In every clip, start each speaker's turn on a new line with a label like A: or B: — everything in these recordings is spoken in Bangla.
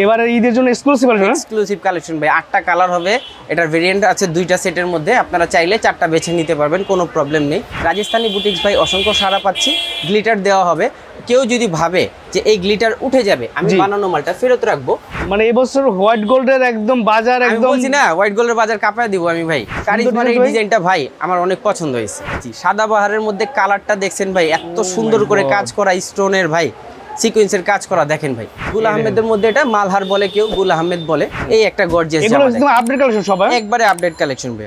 A: এবারে ঈদের জন্য এক্সক্লুসিভ আছে না
B: এক্সক্লুসিভ কালেকশন ভাই। আটটা কালার হবে। এটার ভেরিয়েন্ট আছে দুইটা সেটের মধ্যে। আপনারা চাইলে চারটা বেছে নিতে পারবেন কোনো প্রবলেম নেই। রাজস্থানি বুটিক্স ভাই অসংখ্য সারা পাচ্ছি। গ্লিটার দেওয়া হবে। কেউ যদি ভাবে যে এই গ্লিটার উঠে যাবে আমি বানানো মালটা ফেরত রাখব।
A: মানে এবছর হোয়াইট গোল্ডের একদম বাজার একদম
B: বলছি না হোয়াইট গোল্ডের বাজার কাপায় দিব আমি ভাই। কারিজমার এই ডিজাইনটা ভাই আমার অনেক পছন্দ হয়েছে। জি, সাদা বাহারের মধ্যে কালারটা দেখছেন ভাই এত সুন্দর করে কাজ করা স্টোনের ভাই। সিকোয়েন্সের কাজ করা দেখেন ভাই। গুল আহমেদের মধ্যে এটা মালহার বলে কেউ গুল আহমেদ বলে। এই একটা গর্জিয়াস
A: এগুলো একদম আপডেট কালেকশন সব হ্যাঁ?
B: একবারে আপডেট কালেকশন ভাই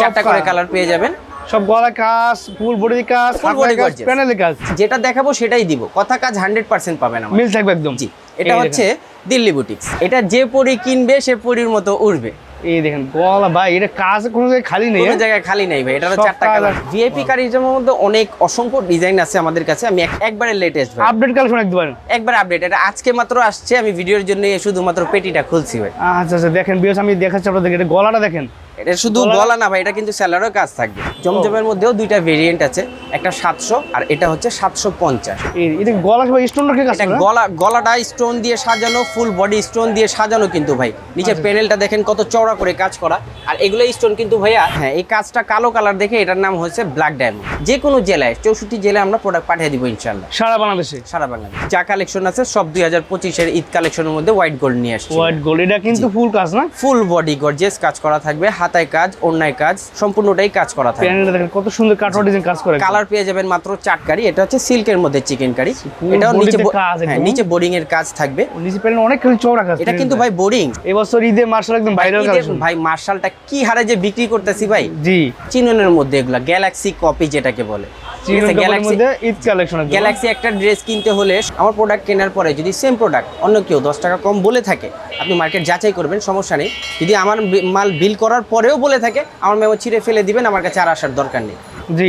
B: চারটা করে কালার পেয়ে যাবেন।
A: সব গলা কাজ ফুল বডি কাজ কাজ
B: gorgeous।
A: প্যানেলের কাজ।
B: যেটা দেখাবো সেটাই দিব। কথা কাজ হান্ড্রেড পার্সেন্ট পাবেন আমার।
A: মিল থাকবে একদম।
B: জি। এটা হচ্ছে দিল্লি বুটিক্স এটা যে পরি কিনবে সে পরির মতো উঠবে
A: এই দেখেন গলা ভাই এটা কাজ কোনো জায়গায় খালি নেই
B: কোনো
A: হ্যাঁ?
B: জায়গায় খালি নাই ভাই এটা
A: তো
B: চারটা
A: কালার।
B: কালার ভিআইপি কারিজমের মধ্যে অনেক অসংখ্য ডিজাইন আছে আমাদের কাছে আমি এক- একবারে লেটেস্ট ভাই।
A: আপডেট কালেকশন একবার
B: একবার আপডেট এটা আজকে মাত্র আসছে আমি ভিডিওর জন্য শুধুমাত্র পেটিটা খুলছি ভাই।
A: আচ্ছা আচ্ছা দেখেন বিয়স আমি দেখাচ্ছি আপনাদের এটা গলাটা দেখেন।
B: এটা শুধু
A: গলা-
B: না ভাই এটা কিন্তু স্যালারও কাজ থাকবে। জমজমের মধ্যেও দুইটা ভেরিয়েন্ট আছে একটা সাতশো আর এটা হচ্ছে সাতশো পঞ্চাশ।
A: গলা স্টোন
B: এটা গলা গলাটা স্টোন দিয়ে সাজানো ফুল বডি স্টোন দিয়ে সাজানো কিন্তু ভাই। নিচে
A: আচ্ছা।
B: প্যানেলটা দেখেন কত চওড়া করে কাজ করা। আর এগুলো স্টোন কিন্তু ভাইয়া হ্যাঁ এই কাজটা কালো কালার দেখে এটার নাম হচ্ছে ব্ল্যাক ডায়মন্ড যে কোনো জেলায় চৌষট্টি জেলায় আমরা প্রোডাক্ট পাঠিয়ে দিব ইনশাল্লাহ
A: সারা বাংলাদেশে?
B: সারা বাংলাদেশ। যা কালেকশন আছে সব দুই হাজার পঁচিশের ঈদ কালেকশনের মধ্যে হোয়াইট গোল্ড নিয়ে আসছে।
A: হোয়াইট গোল্ড এটা কিন্তু ফুল কাজ না?
B: ফুল বডি গর্জিয়াস কাজ করা থাকবে হাতায় কাজ অন্যায় কাজ সম্পূর্ণটাই কাজ করা
A: প্যানেলটা দেখেন কত সুন্দর ডিজাইন কাজ করে
B: কালার পেয়ে যাবেন মাত্র চাট কারি এটা হচ্ছে সিল্কের মধ্যে চিকেন কারি এটাও নিচে হ্যাঁ নিচে বোরিং এর কাজ থাকবে।
A: নিচে প্যানেল অনেক কিছু চওড়া কাজ
B: এটা কিন্তু ভাই বোরিং
A: এবছর ঈদে মার্শাল একদম ভাইরাল কালেকশন।
B: ভাই মার্শালটা কি হারে যে বিক্রি করতেছি ভাই?
A: জি।
B: চিননের মধ্যে এগুলা গ্যালাক্সি কপি যেটাকে বলে। গ্যালাক্সি একটা ড্রেস কিনতে হলে আমার প্রোডাক্ট কেনার পরে যদি সেম প্রোডাক্ট অন্য কেউ দশ টাকা কম বলে থাকে আপনি মার্কেট যাচাই করবেন সমস্যা নেই। যদি আমার মাল বিল করার পরেও বলে থাকে আমার মেমো ছিঁড়ে ফেলে দিবেন আমার কাছে আর আসার দরকার নেই।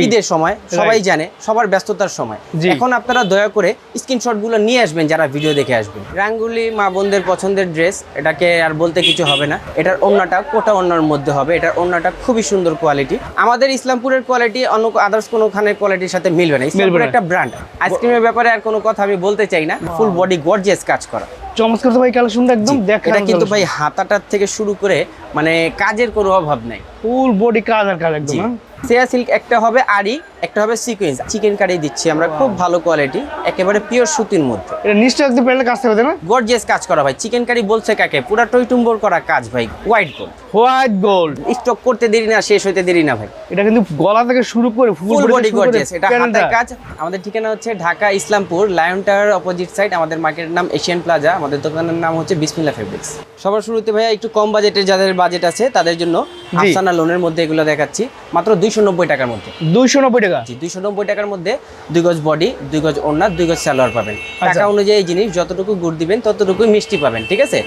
B: ঈদের সময় সবাই জানে সবার ব্যস্ততার সময়। এখন আপনারা দয়া করে স্ক্রিনশটগুলো নিয়ে আসবেন যারা ভিডিও দেখে আসবেন। রাঙ্গুলি মা বোনদের পছন্দের ড্রেস এটাকে আর বলতে কিছু হবে না। এটার অন্যটা কোটা অন্যার মধ্যে হবে এটার অন্যটা খুবই সুন্দর কোয়ালিটি আমাদের ইসলামপুরের কোয়ালিটি অন্য আদার্স কোনো খানের কোয়ালিটির সাথে মিলবে না। ইসলামপুর একটা ব্র্যান্ড আইসক্রিমের ব্যাপারে আর কোনো কথা আমি বলতে চাই না। ফুল বডি গর্জিয়াস কাজ করা।
A: চমৎকার তো ভাই কালেকশনটা একদম দেখা
B: এটা কিন্তু ভাই হাতাটার থেকে শুরু করে মানে কাজের কোনো অভাব নাই।
A: ফুল বডি কাজ আর কাজ একদম হ্যাঁ?
B: সেয়া সিল্ক একটা হবে আড়ি একটা হবে সিকোয়েন্স চিকেন কারি দিচ্ছি আমরা খুব ভালো কোয়ালিটি একেবারে পিওর সুতির মধ্যে।
A: এটা নিশ্চয়ই একদম প্যানেল কাজ তাই না?
B: গর্জিয়াস কাজ করা ভাই চিকেন কারি বলছে কাকে? পুরা টইটুম্বর করা কাজ ভাই white gold
A: white gold
B: stock করতে দেরি না শেষ হইতে দেরি না ভাই।
A: এটা কিন্তু গলা থেকে শুরু করে ফুল
B: বডি গর্জিয়াস এটা হাতে কাজ। আমাদের ঠিকানা হচ্ছে Dhaka Islampur Lion Tower opposite side আমাদের মার্কেটের নাম এশিয়ান প্লাজা আমাদের দোকানের নাম হচ্ছে বিসমিল্লা ফেব্রিক্স সবার শুরুতে ভাইয়া একটু কম বাজেটের যাদের বাজেট আছে তাদের জন্য আফসানা লোনের মধ্যে এগুলো দেখাচ্ছি মাত্র দুইশো নব্বই টাকার মধ্যে।
A: দুইশো নব্বই টাকা।
B: জি দুইশো নব্বই টাকার মধ্যে দুই গজ বডি দুই গজ ওড়না দুই গজ সালোয়ার পাবেন। টাকা অনুযায়ী এই জিনিস যতটুকু গুড় দিবেন ততটুকু মিষ্টি পাবেন ঠিক আছে.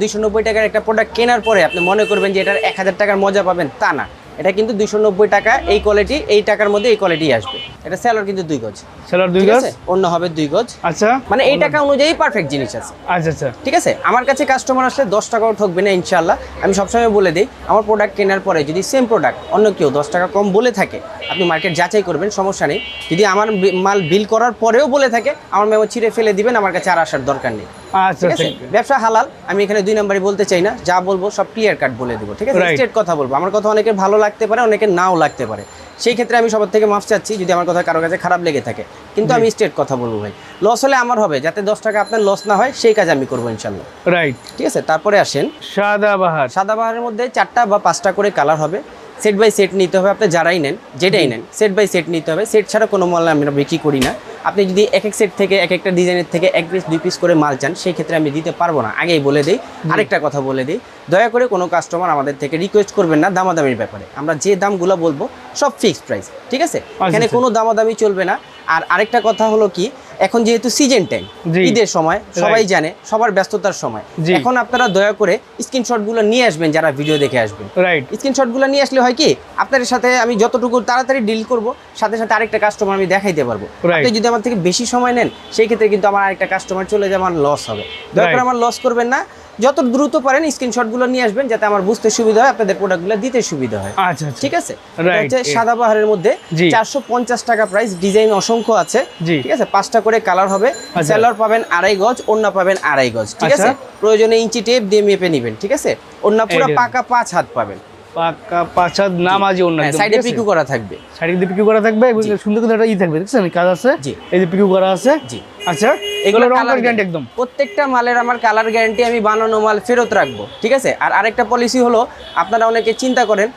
B: দুইশো নব্বই টাকার একটা প্রোডাক্ট কেনার পরে আপনি মনে করবেন যে এটার এক হাজার টাকার মজা পাবেন তা না। এটা কিন্তু দুইশো নব্বই টাকা এই কোয়ালিটি এই টাকার মধ্যে এই কোয়ালিটি আসবে। এটা সালোয়ার কিন্তু দুই গজ।
A: সেলার দুই
B: আছে? অন্য হবে দুই গজ।
A: আচ্ছা।
B: মানে এই টাকা অনুযায়ী পারফেক্ট জিনিস আছে।
A: আচ্ছা আচ্ছা।
B: ঠিক আছে? আমার কাছে কাস্টমার আসলে দশ টাকাও ঠকবে না ইনশাল্লাহ আমি সবসময় বলে দিই আমার প্রোডাক্ট কেনার পরে যদি সেম প্রোডাক্ট অন্য কেউ দশ টাকা কম বলে থাকে আপনি মার্কেট যাচাই করবেন সমস্যা নেই। যদি আমার মাল বিল করার পরেও বলে থাকে আমার মেমো ছিঁড়ে ফেলে দিবেন আমার কাছে আর আসার দরকার নেই।
A: আচ্ছা
B: ব্যবসা হালাল আমি এখানে দুই নাম্বারই বলতে চাই না যা বলব সব ক্লিয়ার কাট বলে দেবো ঠিক আছে. স্ট্রেট কথা বলব আমার কথা অনেকের ভালো লাগতে পারে অনেকের নাও লাগতে পারে। সেই ক্ষেত্রে আমি সবার থেকে মাফ চাচ্ছি যদি আমার কথা কারও কাছে খারাপ লেগে থাকে। কিন্তু আমি স্ট্রেট কথা বলব ভাই। লস হলে আমার হবে যাতে দশ টাকা আপনার লস না হয় সেই কাজ আমি করব ইনশাল্লাহ
A: রাইট
B: ঠিক আছে? তারপরে আসেন।
A: সাদা বাহার।
B: সাদা বাহারের মধ্যে চারটা বা পাঁচটা করে কালার হবে। সেট বাই সেট নিতে হবে আপনি যারাই নেন যেটাই নেন সেট বাই সেট নিতে হবে। সেট ছাড়া কোনো মাল আমরা বিক্রি করি না। আপনি যদি এক এক সেট থেকে এক একটা ডিজাইনের থেকে এক পিস দুই পিস করে মাল চান সেই ক্ষেত্রে আমি দিতে পারব না। আগেই বলে দিই আরেকটা কথা বলে দিই। দয়া করে কোনো কাস্টমার আমাদের থেকে রিকোয়েস্ট করবেন না দামাদামির ব্যাপারে। আমরা যে দামগুলো বলব সব ফিক্সড প্রাইস ঠিক আছে? এখানে
A: আচ্ছা।
B: কোনো দামাদামি চলবে না। আর আরেকটা কথা হলো কি এখন যেহেতু সিজন টাইম ঈদের সময় সবাই জানে সবার ব্যস্ততার সময়। এখন আপনারা দয়া করে স্ক্রিনশটগুলো নিয়ে আসবেন যারা ভিডিও দেখে আসবেন।
A: রাইট
B: স্ক্রিনশটগুলো নিয়ে আসলে হয় কি আপনাদের সাথে আমি যতটুকু তাড়াতাড়ি ডিল করব সাথে সাথে আরেকটা কাস্টমার আমি দেখাইতে পারব। আপনি যদি আমার থেকে বেশি সময় নেন সেই ক্ষেত্রে কিন্তু আমার আরেকটা কাস্টমার চলে যাবে আমার লস হবে। দয়া করে আমার লস করবেন না যত দ্রুত পারেন স্ক্রিনশটগুলো নিয়ে আসবেন যাতে আমার বুঝতে সুবিধা হয় আপনাদের প্রোডাক্টগুলো দিতে সুবিধা হয়।
A: আচ্ছা আচ্ছা।
B: ঠিক আছে? হচ্ছে
A: সাদা
B: বাহারের মধ্যে। চারশো পঞ্চাশ টাকা প্রাইস ডিজাইন অসংখ্য আছে। ঠিক আছে? পাঁচটা করে কালার হবে।
A: সেলর
B: সেলার পাবেন আড়াই গজ ওন্না পাবেন আড়াই গজ। ঠিক আছে?
A: আচ্ছা।
B: প্রয়োজনে ইঞ্চি টেপ দিয়ে মেপে নেবেন ঠিক আছে? ওন্না পুরো পাকা পাঁচ হাত পাবেন।
A: পাকা পাঁচাদ নামাজি অন্য
B: সাইডে পিকু করা থাকবে।
A: সাইডে দিয়ে পিকু করা থাকবে এবং সুন্দর করে একটা ই থাকবে দেখছেন? কাজ আছে। এই যে পিকু করা আছে?
B: জি।
A: আচ্ছা
B: এগুলো
A: এগুলো রং
B: colour
A: গ্যারান্টি একদম।
B: প্রত্যেকটা মালের আমার কালার গ্যারান্টি আমি বানানো মাল ফেরত রাখব ঠিক আছে? আর আরেকটা পলিসি হলো আপনারা অনেকে চিন্তা করেন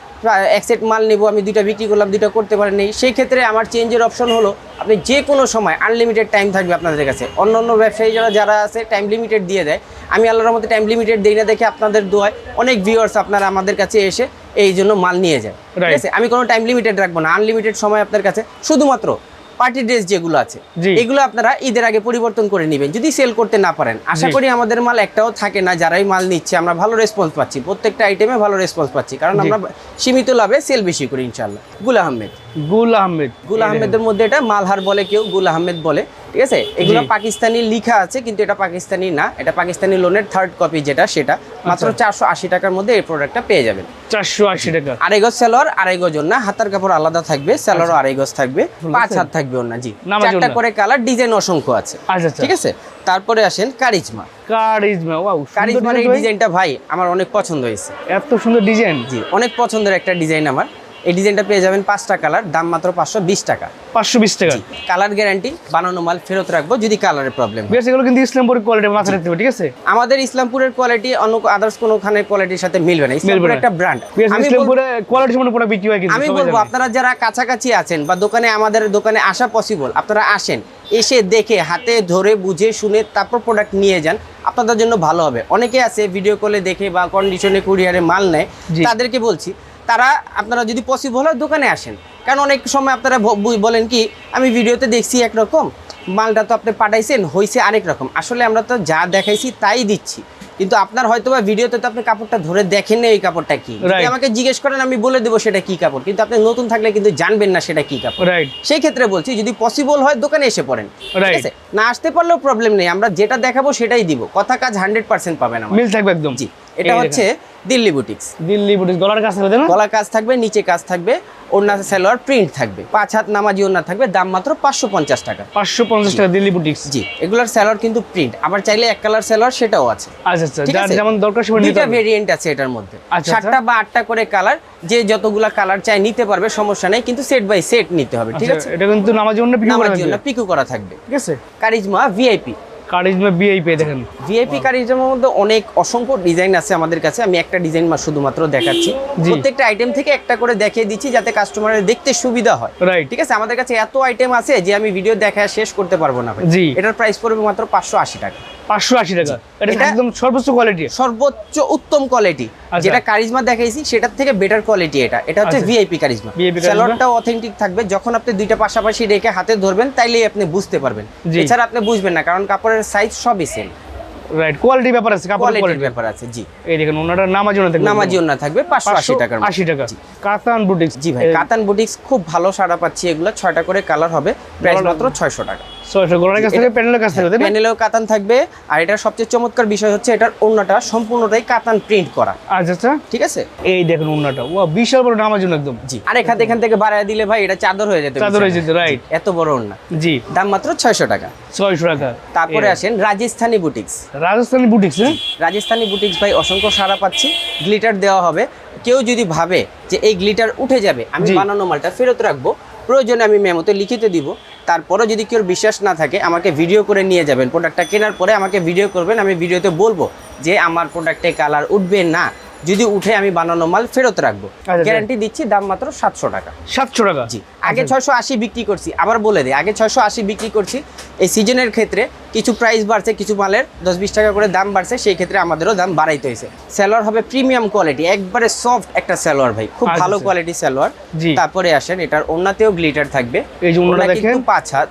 B: এক সেট মাল নিব আমি দুইটা বিক্রি করলাম দুইটা করতে পারেন। সেই ক্ষেত্রে আমার চেঞ্জের অপশন হলো আপনি যে কোনো সময় আনলিমিটেড টাইম থাকবে আপনাদের কাছে। অন্য অন্য ব্যবসায়ী যারা যারা আছে টাইম লিমিটেড দিয়ে দেয়। আমি আল্লাহর মধ্যে টাইম লিমিটেড দিই না দেখে আপনাদের দোয়ায় অনেক ভিউয়ার্স আপনারা আমাদের কাছে এসে এই জন্য মাল নিয়ে যায়। ঠিক আছে? আমি কোনো টাইম লিমিটেড রাখব না। আনলিমিটেড সময় আপনার কাছে শুধুমাত্র পার্টি ড্রেস যেগুলো আছে এগুলো আপনারা ঈদের আগে পরিবর্তন করে নেবেন। যদি সেল করতে না পারেন আশা করি আমাদের মাল একটাও থাকে না। যারাই মাল নিচ্ছে আমরা ভালো রেসপন্স পাচ্ছি। প্রত্যেকটা আইটেমে ভালো রেসপন্স পাচ্ছি। কারণ আমরা সীমিত লাভে সেল বেশি করি ইনশাল্লাহ গুল আহমেদ।
A: গুল আহমেদ।
B: গুল আহমেদের মধ্যে এটা মালহার বলে কেউ গুল আহমেদ বলে ঠিক আছে? এগুলো পাকিস্তানি লিখা আছে কিন্তু এটা পাকিস্তানি না। এটা পাকিস্তানি লোনের থার্ড কপি যেটা সেটা। মাত্র
A: আচ্ছা।
B: চারশো আশি টাকার মধ্যে এই প্রোডাক্টটা পেয়ে যাবেন।
A: চারশো আশি টাকা।
B: আড়াই গজ সেলোয়ার আড়াই গজ না হাতার কাপড় আলাদা থাকবে সেলোয়ারও আড়াই গজ থাকবে। পাঁচ হাত থাকবে না জি। চারটা করে কালার ডিজাইন অসংখ্য আছে।
A: আচ্ছা আচ্ছা।
B: ঠিক আছে? তারপরে আসেন কারিজমা।
A: কারিজমা ওয়াও
B: কারিজমার এই
A: সুন্দর
B: ডিজাইনটা ভাই আমার অনেক পছন্দ হয়েছে।
A: এত সুন্দর ডিজাইন
B: জি অনেক পছন্দের একটা ডিজাইন আমার। এই ডিজাইনটা পেয়ে যাবেন পাঁচটা কালার দাম মাত্র পাঁচশো বিশ টাকা।
A: পাঁচশো বিশ টাকা।
B: কালার গ্যারান্টি বানানো মাল ফেরত রাখব যদি কালারের প্রবলেম
A: এগুলো কিন্তু ইসলামপুরের কোয়ালিটি মাথা রাখতে হবে ঠিক আছে?
B: আমাদের ইসলামপুরের কোয়ালিটি অন্য আদার্স কোনো খানের কোয়ালিটির সাথে মিলবে না। ইসলামপুর একটা ব্র্যান্ড
A: ইসলামপুরে কোয়ালিটি বিক্রি হয় কিন্তু
B: আমি বলব আপনারা যারা কাছাকাছি আছেন বা দোকানে আমাদের দোকানে আসা পসিবল আপনারা আসেন এসে দেখে হাতে ধরে বুঝে শুনে তারপর প্রোডাক্ট নিয়ে যান আপনাদের জন্য ভালো হবে। অনেকে আছে ভিডিও কলে দেখে বা কন্ডিশনে কুরিয়ারে মাল নেয় তাদেরকে বলছি তারা আপনারা যদি পসিবল হয় দোকানে আসেন। কারণ অনেক সময় আপনারা বলেন কি আমি ভিডিওতে দেখছি একরকম মালটা তো আপনি পাঠাইছেন হয়েছে আরেক রকম। আসলে আমরা তো যা দেখাইছি তাই দিচ্ছি। কিন্তু আপনার হয়তো বা ভিডিওতে তো আপনি কাপড়টা ধরে দেখেন না এই কাপড়টা কি। আমাকে জিজ্ঞেস করেন আমি বলে দেবো সেটা কি কাপড়। কিন্তু আপনি নতুন থাকলে কিন্তু জানবেন না সেটা কি কাপড়।
A: রাইট
B: সেই ক্ষেত্রে বলছি যদি পসিবল হয় দোকানে এসে পড়েন। ঠিক আছে? না আসতে পারলেও প্রবলেম নেই। আমরা যেটা দেখাবো সেটাই দিব। কথা কাজ হান্ড্রেড পার্সেন্ট পাবেন আমার
A: মিল থাকবে একদম।
B: জি। এটা হচ্ছে দিল্লি বুটিক্স
A: দিল্লি বুটিস গলার কাছে হবে না?
B: গলা কাজ থাকবে নিচে কাজ থাকবে ওড়না সালোয়ার প্রিন্ট থাকবে। পাঁচ হাত নামাজি ওড়না থাকবে দাম মাত্র পাঁচশো পঞ্চাশ টাকা।
A: পাঁচশো পঞ্চাশ টাকা দিল্লি বুটিক্স
B: জি এগুলার সালোয়ার কিন্তু প্রিন্ট আবার চাইলে এক কালার সালোয়ার সেটাও আছে।
A: আচ্ছা আচ্ছা? যেমন দরকার সেটা
B: দুইটা ভেরিয়েন্ট আছে এটার মধ্যে।
A: আচ্ছা,
B: সাতটা বা আটটা করে কালার যে যতগুলা কালার চাই নিতে পারবে সমস্যা নেই কিন্তু সেট বাই সেট নিতে হবে ঠিক
A: আচ্ছা,
B: আছে?
A: এটা কিন্তু নামাজি
B: জন্য পিকু করা থাকবে।
A: ঠিক আছে?
B: কারিজমা ভিআইপি
A: কারিজমা ভিআইপি দেখেন।
B: ভিআইপি কারিজমার মধ্যে অনেক অসংখ্য ডিজাইন আছে আমাদের কাছে। আমি একটা ডিজাইন শুধুমাত্র দেখাচ্ছি। প্রত্যেকটা আইটেম থেকে একটা করে দেখিয়ে দিচ্ছি যাতে কাস্টমারের দেখতে সুবিধা হয়।
A: রাইট
B: ঠিক আছে? আমাদের কাছে এত আইটেম আছে যে আমি ভিডিও দেখা শেষ করতে পারব না
A: জি।
B: এটার প্রাইস পড়বে মাত্র পাঁচশো আশি টাকা।
A: পাঁচশো আশি টাকা। এটা একদম সর্বোচ্চ কোয়ালিটি
B: সর্বোচ্চ উত্তম কোয়ালিটি। যেটা কারিজমা দেখাইছি সেটার থেকে বেটার কোয়ালিটি এটা। এটা হচ্ছে
A: আচ্ছা।
B: VIP Charisma.
A: VIP Charisma.
B: স্যালোয়ারটাও authentic থাকবে। যখন আপনি দুইটা পাশাপাশি রেখে হাতে ধরবেন তাইলেই আপনি বুঝতে পারবেন। এছাড়া আপনি বুঝবেন না কারণ কাপড়ের সাইজ সবই সেম
A: রাইট কোয়ালিটি ব্যাপার আছে কাপড়
B: কোয়ালিটির ব্যাপার আছে জি।
A: এই দেখেন ওনাটা নামাজি থাকবে
B: নামাজি থাকবে টাকার
A: টাকা। কাতান বুটিক্স
B: জি ভাই কাতান বুটিক্স খুব ভালো সাড়া পাচ্ছি এগুলো ছয়টা করে কালার হবে। প্রাইস মাত্র ছয়শো টাকা।
A: ছয়শো গলার কাছ থেকে প্যানেলের কাছ থেকে
B: প্যানেলেও কাতান থাকবে। আর এটার সবচেয়ে চমৎকার বিষয় হচ্ছে এটার ওন্নাটা সম্পূর্ণটাই কাতান প্রিন্ট করা।
A: আচ্ছা আচ্ছা।
B: ঠিক আছে?
A: এই দেখেন ও বিশাল বড় একদম।
B: জি আর এখান এখান থেকে বাড়ায় দিলে ভাই এটা চাদর হয়ে যেত
A: চাদর হয়ে যেত, right.
B: এত বড় ওন্না
A: জি।
B: দাম মাত্র ছয়শো টাকা।
A: ছয়শো টাকা।
B: তারপরে আসেন রাজস্থানি বুটিক্স।
A: রাজস্থানি বুটিক্স হ্যাঁ?
B: রাজস্থানি বুটিক্স ভাই অসংখ্য সারা পাচ্ছি। গ্লিটার দেওয়া হবে। কেউ যদি ভাবে যে এই গ্লিটার উঠে যাবে আমি বানানো মালটা ফেরত রাখব প্রয়োজনে আমি মেমোতে লিখিতে দিব। তারপরও যদি কেউ বিশ্বাস না থাকে, আমাকে ভিডিও করে নিয়ে যাবেন। প্রোডাক্টটা কেনার পরে আমাকে ভিডিও করবেন, আমি ভিডিওতে বলব যে, আমার প্রোডাক্টে কালার উঠবে না। যদি উঠে আমি বানানো মাল ফেরত রাখব।
A: আচ্ছা।
B: গ্যারান্টি দিচ্ছি দাম মাত্র সাতশো টাকা।
A: সাতশো টাকা?
B: জি আগে ছয়শো আশি বিক্রি করছি। আবার বলে দিই আগে ছয়শো আশি বিক্রি করছি। এই সিজনের ক্ষেত্রে কিছু প্রাইস বাড়ছে কিছু মালের দশ বিশ টাকা করে দাম বাড়ছে সেই ক্ষেত্রে আমাদেরও দাম বাড়াইতে হয়েছে। স্যালোয়ার হবে প্রিমিয়াম কোয়ালিটি একবারে সফট একটা স্যালোয়ার ভাই। খুব
A: আচ্ছা,
B: ভালো
A: আচ্ছা।
B: কোয়ালিটি স্যালোয়ার তারপরে আসেন এটার ওন্নাতেও গ্লিটার থাকবে।
A: এই যে
B: কিন্তু পাঁচ হাত।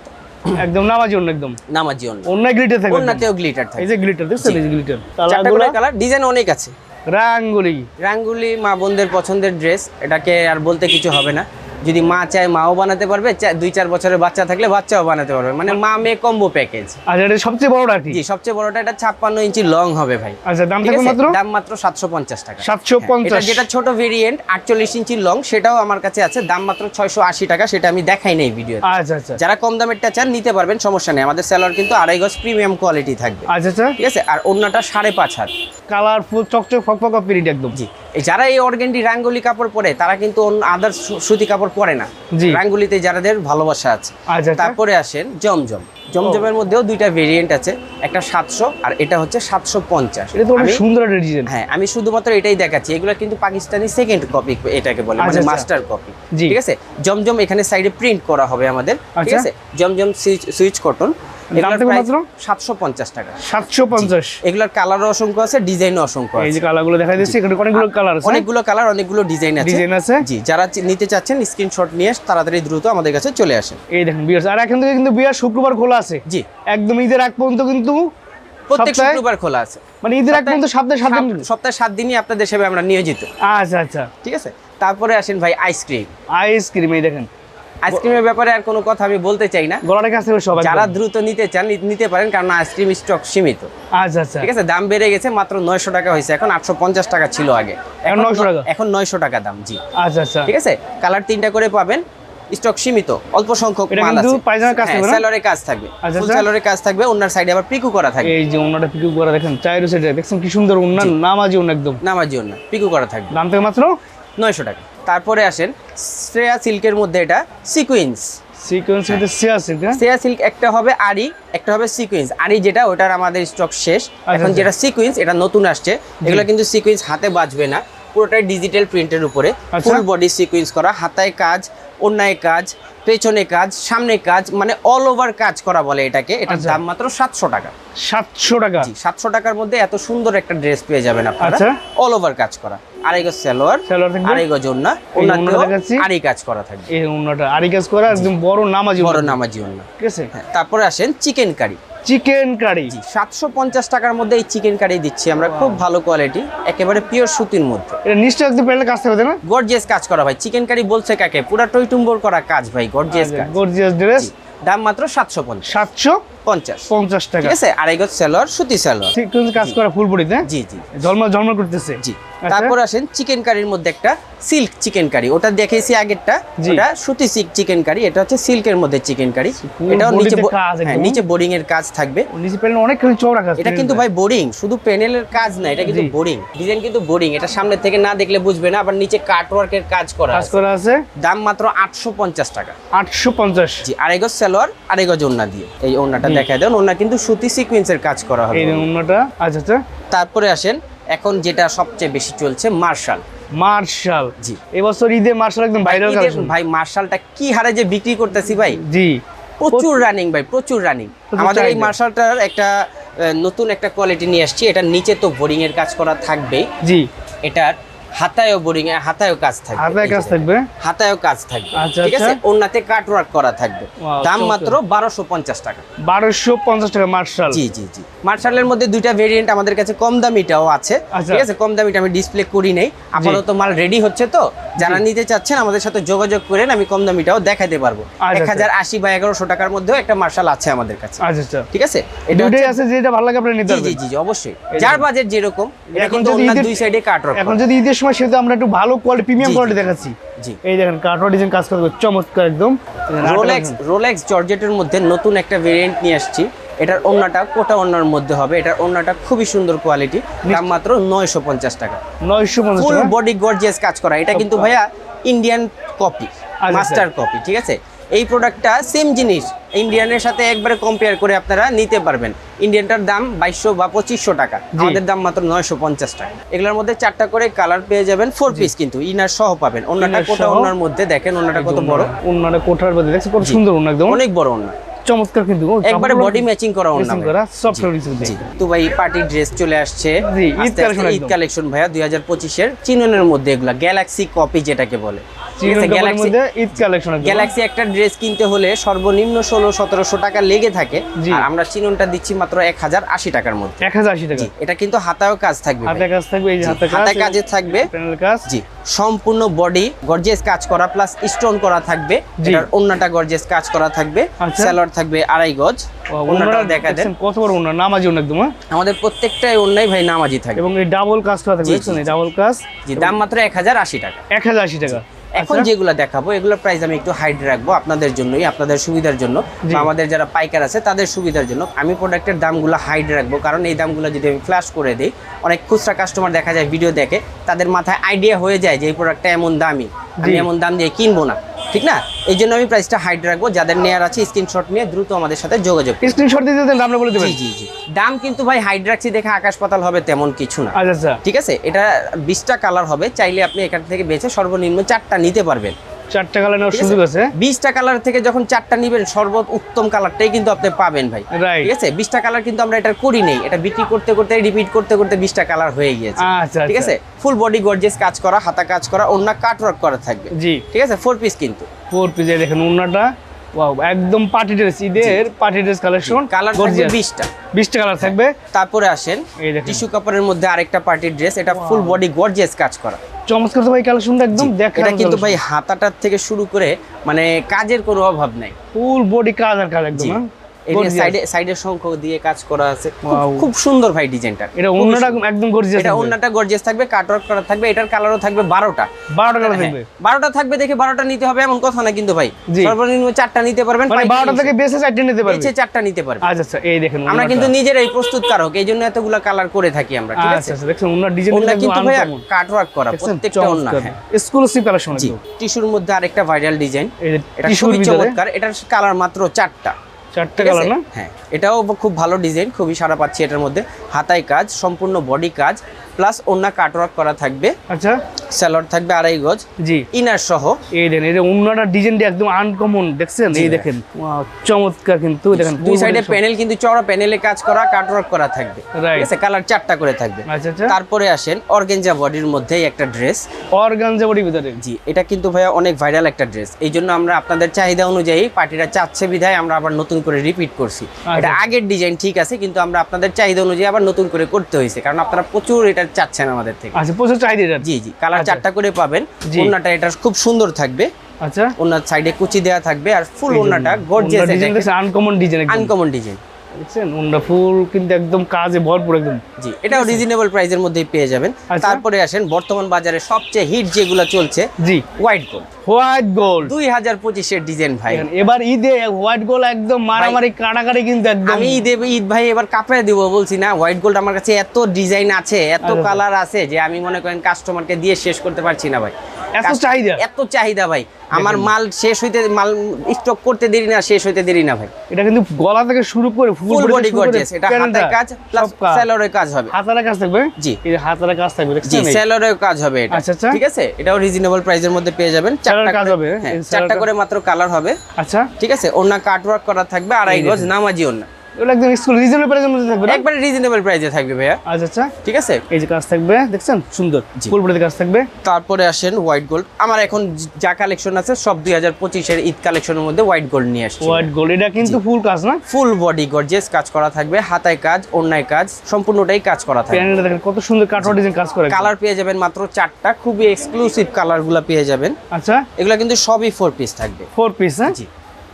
A: একদম নামাজি অন্য একদম।
B: নামাজি ওন্না
A: অন্য গ্লিটার একদম।
B: ওন্নাতেও গ্লিটার
A: এই যে গ্লিটার দেখছেন? এই যে গ্লিটার
B: চারটা কালার ডিজাইন অনেক আছে।
A: রাঙ্গুলি।
B: রাঙ্গুলি মা বোনদের পছন্দের ড্রেস এটাকে আর বলতে কিছু হবে না। যদি মা চায় মাও বানাতে পারবে দুই চার বছরের বাচ্চা থাকলে বাচ্চাও বানাতে পারবে। মানে মা মেয়ে কম্বো প্যাকেজ
A: আচ্ছা এটা সবচেয়ে বড়টা কি?
B: জি সবচেয়ে বড়টা এটা ছাপ্পান্ন ইঞ্চি লং হবে ভাই।
A: আচ্ছা দাম থাকবে মাত্র?
B: দাম মাত্র সাতশো পঞ্চাশ টাকা।
A: সাতশো
B: হ্যাঁ, এটা যেটা ছোট ভেরিয়েন্ট আটচল্লিশ ইঞ্চি লং সেটাও আমার কাছে আছে। দাম মাত্র ছয়শো আশি টাকা সেটা আমি দেখাই নাই ভিডিও
A: আচ্ছা আচ্ছা।
B: যারা কম দামেরটা চান নিতে পারবেন সমস্যা নেই। আমাদের স্যালোয়ার কিন্তু আড়াই গজ প্রিমিয়াম কোয়ালিটি থাকবে।
A: আচ্ছা আচ্ছা।
B: ঠিক আছে? আর অন্যটা সাড়ে পাঁচ হাত।
A: কালারফুল চকচক ফকফকা প্রিন্ট একদম।
B: জি। এই যারা এই অর্গেন্ডি রাঙ্গুলি কাপড় পরে তারা কিন্তু আদার সুতি কাপড় পরে না। রাঙ্গুলিতে যাদের ভালোবাসা আছে
A: আচ্ছা আচ্ছা।
B: তারপরে আসেন জমজম। জমজমের মধ্যেও দুইটা ভেরিয়েন্ট আছে একটা সাতশো আর এটা হচ্ছে সাতশো পঞ্চাশ।
A: সুন্দর ডিজাইন
B: হ্যাঁ আমি শুধুমাত্র এটাই দেখাচ্ছি। এগুলো কিন্তু পাকিস্তানি সেকেন্ড কপি এটাকে বলে মানে
A: আচ্ছা, আচ্ছা।
B: মাস্টার কপি ঠিক আছে? জমজম এখানে সাইডে প্রিন্ট করা হবে আমাদের। ঠিক। আছে? জমজম সুইচ কটন এগুলোর অসংখ্য আছে অসংখ্য
A: এই যে কালারগুলো দেখা যাচ্ছে এখানে অনেকগুলো কালার আছে।
B: অনেকগুলো কালার অনেকগুলো ডিজাইন আছে।
A: ডিজাইন আছে।
B: জি যারা চি- নিতে চাচ্ছেন স্ক্রিনশট নিয়ে তাড়াতাড়ি দ্রুত আমাদের কাছে চলে আসেন।
A: এই দেখেন বিয়ার আর এখন থেকে কিন্তু বিয়ার শুক্রবার খোলা আছে।
B: জি।
A: একদম ঈদের আগ পর্যন্ত কিন্তু
B: প্রত্যেক শুক্রবার খোলা আছে।
A: মানে ঈদের আগ পর্যন্ত সপ্তাহে সাত দিন
B: সপ্তাহে সাত দিনই আপনাদের সেবে আমরা নিয়োজিত।
A: আচ্ছা আচ্ছা।
B: ঠিক আছে? তারপরে আসেন ভাই আইসক্রিম
A: আইসক্রিম এই দেখেন।
B: আইসক্রিমের ব্যাপারে আর কোনো কথা আমি বলতে চাই না।
A: গলাটা কাছে সব একদম।
B: যারা দ্রুত নিতে চান নিতে পারেন কারণ আইসক্রিম স্টক সীমিত।
A: আচ্ছা আচ্ছা।
B: ঠিক আছে? দাম বেড়ে গেছে মাত্র নয়শো টাকা হয়েছে। এখন আটশো পঞ্চাশ টাকা ছিল আগে।
A: এখন 900 টাকা?
B: এখন নয়শো টাকা দাম জি।
A: আচ্ছা আচ্ছা।
B: ঠিক আছে? কালার তিনটা করে পাবেন। স্টক সীমিত অল্প সংখ্যক
A: এটা
B: মাল
A: কিন্তু
B: আছে।
A: পায়জামার কাজ থাকবে না?
B: স্যালোরে কাজ থাকবে।
A: আচ্ছা,
B: ফুল
A: আচ্ছা।
B: স্যালোরে কাজ থাকবে ওনার সাইডে আবার পিকু করা থাকবে।
A: এই যে ওনাটা পিকু করা দেখেন চাইরো সাইডে দেখছেন কি সুন্দর ওনার নামাজি ওনা একদম।
B: নামাজি জন্য পিকু করা থাকবে।
A: দাম থেকে মাত্র
B: নয়শো টাকা। তারপরে আসেন শ্রেয়া সিল্কের মধ্যে এটা সিকুইন্স
A: সিকোয়েন্স মধ্যে সিয়া সিল্ক হ্যাঁ?
B: শ্রেয়া সিল্ক একটা হবে আরি একটা হবে সিকুইন্স আরি যেটা ওটার আমাদের স্টক শেষ। এখন
A: আচ্ছা।
B: যেটা সিকুইন্স এটা নতুন আসছে। এগুলো কিন্তু সিকুইন্স হাতে বাঁচবে না। পুরোটাই ডিজিটাল প্রিন্টের উপরে
A: আচ্ছা।
B: ফুল বডি সিকুয়েন্স করা হাতায় কাজ অন্যায় কাজ পেছনে কাজ সামনে কাজ মানে অল ওভার কাজ করা বলে এটাকে। এটার
A: আচ্ছা।
B: দাম মাত্র সাতশো টাকা।
A: সাতশো টাকা?
B: সাতশো টাকার মধ্যে এত সুন্দর একটা ড্রেস পেয়ে যাবেন আপনারা।
A: আচ্ছা।
B: অল ওভার কাজ করা। আড়াই গজ সালোয়ার? আড়াই গজ ওন্না কাজ করা থাকবে।
A: এই ওনাটা আরি কাজ করা একদম বড় নামাজি
B: বড়
A: ওড়না।
B: নামাজি ওন্না
A: ঠিক আছে।
B: হ্যাঁ, তারপরে আসেন চিকেন কারি
A: চিকেন কারি
B: সাতশো পঞ্চাশ টাকার মধ্যে এই চিকেন কারি দিচ্ছি আমরা। খুব ভালো কোয়ালিটি একেবারে পিওর সুতির মধ্যে।
A: এটা নিশ্চয় একদম প্যান্ডেল কাজ থাকবে না?
B: গর্জিয়াস কাজ করা ভাই। চিকেন কারি বলছে কাকে? পুরা টইটুম্বর করা কাজ ভাই গর্জিয়াস
A: গর্জিয়াস ড্রেস
B: দাম মাত্র সাতশো পঞ্চাশ।
A: সাতশো
B: পঞ্চাশ।
A: পঞ্চাশ টাকা।
B: ঠিক আছে? আড়াই গজ সালোয়ার সুতি সালোয়ার
A: কাজ করা ফুল বডিতে
B: জি জি।
A: ঝলমল ঝলমল করতেছে।
B: জি।
A: আচ্ছা।
B: তারপর আসেন চিকেন কারির মধ্যে একটা সিল্ক চিকেন কারি ওটা দেখেছি আগেরটা। ওটা সুতি সিল্ক চিকেন কারি এটা হচ্ছে সিল্কের মধ্যে চিকেন কারি এটাও নিচে
A: body তে
B: bo-
A: কাজ
B: হ্যাঁ
A: একদম।
B: নিচে বোর্ডিং এর কাজ থাকবে।
A: নিচে প্যান্ডেল অনেকখানি চওড়া কাজ
B: এটা কিন্তু ভাই বোর্ডিং শুধু প্যানেলের কাজ না এটা কিন্তু
A: জি।
B: ডিজাইন কিন্তু বোর্ডিং এটা সামনে থেকে না দেখলে বুঝবে না আবার নিচে কাটওয়ার্কের কাজ করা
A: কাজ করা আছে?
B: দাম মাত্র আটশো পঞ্চাশ টাকা।
A: আটশো পঞ্চাশ।
B: জি আড়াই গজ সালোয়ার আড়াই গজ ওন্না দিয়ে। এই ওন্নাটা দেখায় দেন ওন্না কিন্তু সুতি সিকোয়েন্সের কাজ করা হবে।
A: এই ওনাটা। আচ্ছা আচ্ছা।
B: তারপরে আসেন এখন যেটা সবচেয়ে বেশি চলছে মার্শাল
A: মার্শাল
B: জি।
A: এবছর ঈদে মার্শাল একদম ভাইরাল
B: ভাই মার্শালটা কি হারে যে বিক্রি করতেছি ভাই?
A: জি।
B: প্রচুর রানিং ভাই প্রচুর রানিং আমাদের এই মার্শালটার একটা নতুন একটা কোয়ালিটি নিয়ে আসছি এটা নিচে তো বোরিং এর কাজ করা থাকবেই।
A: জি।
B: এটার হাতায়ও বোরিং এ হাতায়ও কাজ থাকবে।
A: হাতে
B: এই
A: কাজ থাকবে?
B: হাতায়ও কাজ থাকবে।
A: আচ্ছা,
B: ঠিক আছে?
A: আচ্ছা।
B: ওনাতে কাট ওয়ার্ক করা থাকবে। দাম মাত্র বারোশো পঞ্চাশ টাকা।
A: বারোশো পঞ্চাশ টাকা মার্শাল।
B: জি জি জি। মার্শালের মধ্যে দুইটা ভেরিয়েন্ট আমাদের কাছে কম দামিটাও আছে।
A: আচ্ছা।
B: ঠিক আছে? কম দামিটা আমি ডিসপ্লে করি নেই। আপাতত মাল রেডি হচ্ছে তো। যারা নিতে চাচ্ছেন আমাদের সাথে যোগাযোগ করেন আমি কম দামিটাও দেখাতে পারব।
A: আচ্ছা,
B: এক হাজার আশি বা এগারোশো টাকার মধ্যেও একটা মার্শাল আছে আমাদের কাছে।
A: আচ্ছা
B: ঠিক আছে? এটা
A: আছে যেটা ভালো লাগে আপনি নিতে
B: জি জি জি জি, অবশ্যই। যার বাজেট যেরকম
A: এখন যদি
B: দুই সাইডে কাট ওয়ার্ক
A: এখন যদি সময় সেটা আমরা একটু ভালো কোয়ালিটি প্রিমিয়াম। কোয়ালিটি দেখাচ্ছি। এই দেখেন কাঠোয়া ডিজাইন কাজ করবে চমৎকার একদম।
B: রোলেক্স রোলেক্স জর্জেটের মধ্যে নতুন একটা ভেরিয়েন্ট নিয়ে আসছি। এটার ওন্নাটা কোটা ওন্নার মধ্যে হবে। এটার ওন্নাটা খুবই সুন্দর কোয়ালিটি দাম মাত্র নয়শো পঞ্চাশ টাকা।
A: নয়শো পঞ্চাশ
B: ফুল বডি গর্জিয়াস কাজ করা। এটা কিন্তু ভাইয়া ইন্ডিয়ান কপি। মাস্টার কপি ঠিক আছে? এই প্রোডাক্টটা সেম জিনিস। ইন্ডিয়ানের সাথে একবারে কম্পেয়ার করে আপনারা নিতে পারবেন। ইন্ডিয়ানটার দাম বাইশশো বা পঁচিশশো টাকা। আমাদের দাম মাত্র নয়শো পঞ্চাশ টাকা। এগুলোর মধ্যে চারটা করে কালার পেয়ে যাবেন ফোর পিস কিন্তু ইনার সহ পাবেন। অন্যটা কোটা। ওনার মধ্যে দেখেন অন্যটা কত বড়।
A: অন্যটা কোঠার মধ্যে দেখছি কত সুন্দর অন্য একদম।
B: অনেক বড় অন্য।
A: চমৎকার কিন্তু
B: একবারে বডি ম্যাচিং করা অন্য।
A: dressing করা সফট
B: জি। তো ভাই পার্টি ড্রেস চলে আসছে।
A: ঈদ
B: কালেকশন ভাইয়া দুই হাজার পঁচিশের চিননের মধ্যে এগুলা গ্যালাক্সি কপি যেটাকে বলে। ঠিক আছে গ্যালাক্সি
A: ঈদ কালেকশন
B: গ্যালাক্সি একটা ড্রেস কিনতে হলে সর্বনিম্ন ষোলো সতেরোশো টাকা লেগে থাকে। আর আমরা চিননটা দিচ্ছি মাত্র এক হাজার আশি টাকার মধ্যে।
A: এক হাজার আশি টাকা।
B: এটা কিন্তু হাতায়ও কাজ থাকবে।
A: হাতে কাজ থাকবে এই হাতে কাজে
B: থাকবে।
A: প্যানেল কাজ।
B: জি সম্পূর্ণ বডি গর্জিয়াস কাজ করা প্লাস স্টোন করা থাকবে। এটার অন্যটা গর্জিয়াস কাজ করা থাকবে।
A: আচ্ছা।
B: স্যালোয়ার থাকবে আড়াই গজ। অন্যটা দেখা দেন।
A: কত বড় ওনার নামাজি ওনা একদম হ্যাঁ?
B: আমাদের প্রত্যেকটাই অন্যায় ভাই নামাজি থাকবে
A: এবং এই ডাবল কাজ করা থাকবে এই ডাবল কাজ।
B: জি দাম মাত্র এক হাজার আশি টাকা।
A: এক হাজার আশি টাকা।
B: এখন
A: আচ্ছা।
B: যেগুলো দেখাবো এগুলোর প্রাইস আমি একটু হাইড রাখব আপনাদের জন্যই আপনাদের সুবিধার জন্য। আমাদের যারা পাইকার আছে তাদের সুবিধার জন্য আমি প্রোডাক্টের দামগুলো হাইড রাখব। কারণ এই দামগুলো যদি আমি ফ্ল্যাশ করে দিই অনেক খুচরা কাস্টমার দেখা যায় ভিডিও দেখে তাদের মাথায় আইডিয়া হয়ে যায় যে এই প্রোডাক্টটা এমন দামি। আমি এমন দাম দিয়ে কিনবো না। ঠিক না? এই জন্য আমি প্রাইসটা হাইড রাখব। যাদের নেয়ার আছে স্ক্রিনশট নিয়ে দ্রুত আমাদের সাথে যোগাযোগ করুন।
A: স্ক্রিনশট দিয়ে দেন দামটা বলে দেবেন।
B: জি জি জি। দাম কিন্তু ভাই হাইড রাখছি দেখে আকাশ পাতাল হবে তেমন কিছু না।
A: আচ্ছা আচ্ছা।
B: ঠিক আছে? এটা বিশটা কালার হবে। চাইলে আপনি এখান থেকে বেছে সর্বনিম্ন চারটা নিতে পারবেন।
A: চারটা কালার নেওয়ার সুযোগ আছে।
B: বিশটা কালার থেকে যখন চারটা নিবেন সর্বোচ্চ উত্তম কালারটাই কিন্তু আপনি পাবেন ভাই. ঠিক আছে? বিশটা কালার কিন্তু আমরা এটা করি নেই। এটা বিক্রি করতে করতে রিপিট করতে করতে বিশটা কালার হয়ে গিয়েছে।
A: আচ্ছা
B: ঠিক
A: আচ্ছা।
B: আছে? ফুল বডি গর্জেস কাজ করা হাতা কাজ করা অন্য কাট ওয়ার্ক করা থাকবে।
A: জি।
B: ঠিক আছে? ফোর পিস কিন্তু।
A: ফোর পিসে দেখেন ওনাটা ওয়াও একদম পার্টি ড্রেস ঈদের পার্টি ড্রেস কালেকশন
B: কালার থাকবে বিশটা।
A: বিশটা কালার থাকবে।
B: তারপরে আসেন টিস্যু কাপড়ের মধ্যে আরেকটা পার্টির ড্রেস এটা ফুল বডি গর্জিয়াস কাজ করা।
A: চমৎকার তো ভাই কালেকশনটা একদম দেখা
B: এটা কিন্তু ভাই হাতাটার থেকে শুরু করে মানে কাজের কোনো অভাব নাই।
A: ফুল বডি কাজ আর কাজ একদম হ্যাঁ?
B: এই সাইডে শঙ্খ দিয়ে কাজ করা আছে। খুব- সুন্দর ভাই ডিজাইনটা
A: এটা অন্যটা একদম গর্জিয়াস
B: এটা অন্যটা গর্জিয়াস থাকবে কাটওয়ার্ক করা থাকবে এটার কালারও থাকবে বারোটা।
A: বারোটা কালার থাকবে।
B: বারোটা থাকবে দেখে বারোটা নিতে হবে এমন কথা না কিন্তু ভাই। সর্বনিম্ন চারটা নিতে পারবেন
A: মানে
B: পাইকারি
A: বারোটা থেকে বেশি চারটে নিতে পারবে।
B: নিচে চারটা নিতে পারবেন।
A: আচ্ছা আচ্ছা এই দেখেন
B: আমরা কিন্তু নিজেরাই প্রস্তুত কারক এই জন্য এতগুলো কালার করে থাকি আমরা ঠিক
A: আচ্ছা
B: আছে?
A: আচ্ছা ওনার ডিজাইন
B: কিন্তু ভাই কাটওয়ার্ক করা প্রত্যেকটা অন্য হ্যাঁ।
A: এক্সক্লুসিভ কালেকশন
B: টিস্যুর মধ্যে আরেকটা ভাইরাল ডিজাইন এটা খুবই চমৎকার এটার কালার মাত্র চারটা।
A: চারটে কালার না?
B: হ্যাঁ এটাও খুব ভালো ডিজাইন খুবই সারা পাচ্ছি এটার মধ্যে। হাতায় কাজ সম্পূর্ণ বডি কাজ। প্লাস অন্য কাটওয়ার্ক করা থাকবে।
A: আচ্ছা।
B: স্যালোয়ার থাকবে আড়াই গজ।
A: জি।
B: ইনার সহ।
A: এই দেখেন এই যে অন্যটা ডিজাইনটা একদম আনকমন দেখছেন? এই দেখেন চমৎকার কিন্তু দেখেন
B: দুই সাইডে প্যানেল কিন্তু চড়া প্যানেলে কাজ করা কাটওয়ার্ক করা থাকবে. ঠিক আছে কালার চারটা করে থাকবে।
A: আচ্ছা আচ্ছা।
B: তারপরে আসেন অর্গেঞ্জা বডির মধ্যেই একটা ড্রেস
A: অর্গানজা বডি ভিতরে।
B: জি এটা কিন্তু ভাইয়া অনেক ভাইরাল একটা ড্রেস এই জন্য আমরা আপনাদের চাহিদা অনুযায়ী পার্টিরা চাচ্ছে বিধায় আমরা আবার নতুন করে রিপিট করছি। এটা আগের ডিজাইন ঠিক আছে কিন্তু আমরা আপনাদের চাহিদা অনুযায়ী আবার নতুন করে করতে হয়েছে। কারণ আপনারা প্রচুর এটা চাচ্ছেন আমাদের থেকে।
A: আচ্ছা প্রচুর চাহিদা।
B: জি জি কালার
A: আচ্ছা।
B: চারটা করে পাবেন। ওনাটা এটা খুব সুন্দর থাকবে।
A: আচ্ছা।
B: ওনার সাইডে কুচি দেওয়া থাকবে আর ফুল ওনাটা gorgeous
A: design uncommon design
B: uncommon design
A: দেখছেন? ফুল কিন্তু একদম কাজে ভরপুর একদম।
B: জি এটাও রিজনেবল প্রাইসের মধ্যেই পেয়ে যাবেন।
A: আচ্ছা।
B: তারপরে আসেন বর্তমান বাজারে সবচেয়ে হিট যেগুলো চলছে
A: জি।
B: হোয়াইট গোল্ড
A: হোয়াইট গোল্ড
B: দুই হাজার পঁচিশের ডিজাইন ভাই।
A: এবার ঈদে হোয়াইট গোল্ড একদম মারামারি কাটাকাটি কিন্তু একদম।
B: আমি ঈদ ঈদ ভাই এবার কাপড়ে দিব বলছি না। হোয়াইট গোল্ড আমার কাছে এত ডিজাইন আছে এত। কালার আছে যে আমি মনে করেন কাস্টমারকে দিয়ে শেষ করতে পারছি না ভাই।
A: এত চাহিদা?
B: এত চাহিদা ভাই। আমার মাল শেষ হইতে মাল স্টক করতে দেরি না শেষ হইতে দেরি না ভাই।
A: এটা কিন্তু গলা থেকে শুরু করে ফুল
B: বডি গর্জিয়াস এটা হাতের কাজ প্লাস
A: সব কাজ।
B: হবে।
A: হাতারা কাজ থাকবে?
B: জি।
A: কাজ থাকবে
B: জি? স্যালোরের কাজ হবে এটা।
A: আচ্ছা, আচ্ছা।
B: ঠিক আছে? এটাও রিজনেবল প্রাইসের মধ্যে পেয়ে যাবেন।
A: Seller কাজ হবে,
B: হ্যাঁ, চারটা করে মাত্র কালার হবে।
A: আচ্ছা।
B: ঠিক আছে? ওনা কাটওয়ার্ক করা থাকবে আড়াই গজ। নামাজি ওনা
A: এগুলো একদম স্কুল রিজনেবল প্রাইসের মধ্যে থাকবে
B: একবারে রিজনেবল প্রাইসে থাকবে ভাইয়া।
A: আচ্ছা আচ্ছা।
B: ঠিক আছে?
A: এই যে কাজ থাকবে দেখছেন? সুন্দর
B: জি।
A: ফুল বডিতে কাজ থাকবে।
B: তারপরে আসেন হোয়াইট গোল্ড আমার এখন যা কালেকশন আছে সব দুই হাজার পঁচিশের ঈদ কালেকশনের মধ্যে হোয়াইট গোল্ড নিয়ে আসছি।
A: হোয়াইট গোল্ড এটা কিন্তু ফুল কাজ না?
B: ফুল বডি গর্জিয়াস কাজ করা থাকবে হাতায় কাজ অন্যায় কাজ সম্পূর্ণটাই কাজ করা থাকবে।
A: প্যানেলটা দেখেন কত সুন্দর কাটওয়ার ডিজাইন কাজ করে
B: কালার পেয়ে যাবেন মাত্র চারটা খুবই এক্সক্লুসিভ কালারগুলো পেয়ে যাবেন।
A: আচ্ছা।
B: এগুলো কিন্তু সবই ফোর পিস থাকবে।
A: ফোর পিস হ্যাঁ?
B: জি।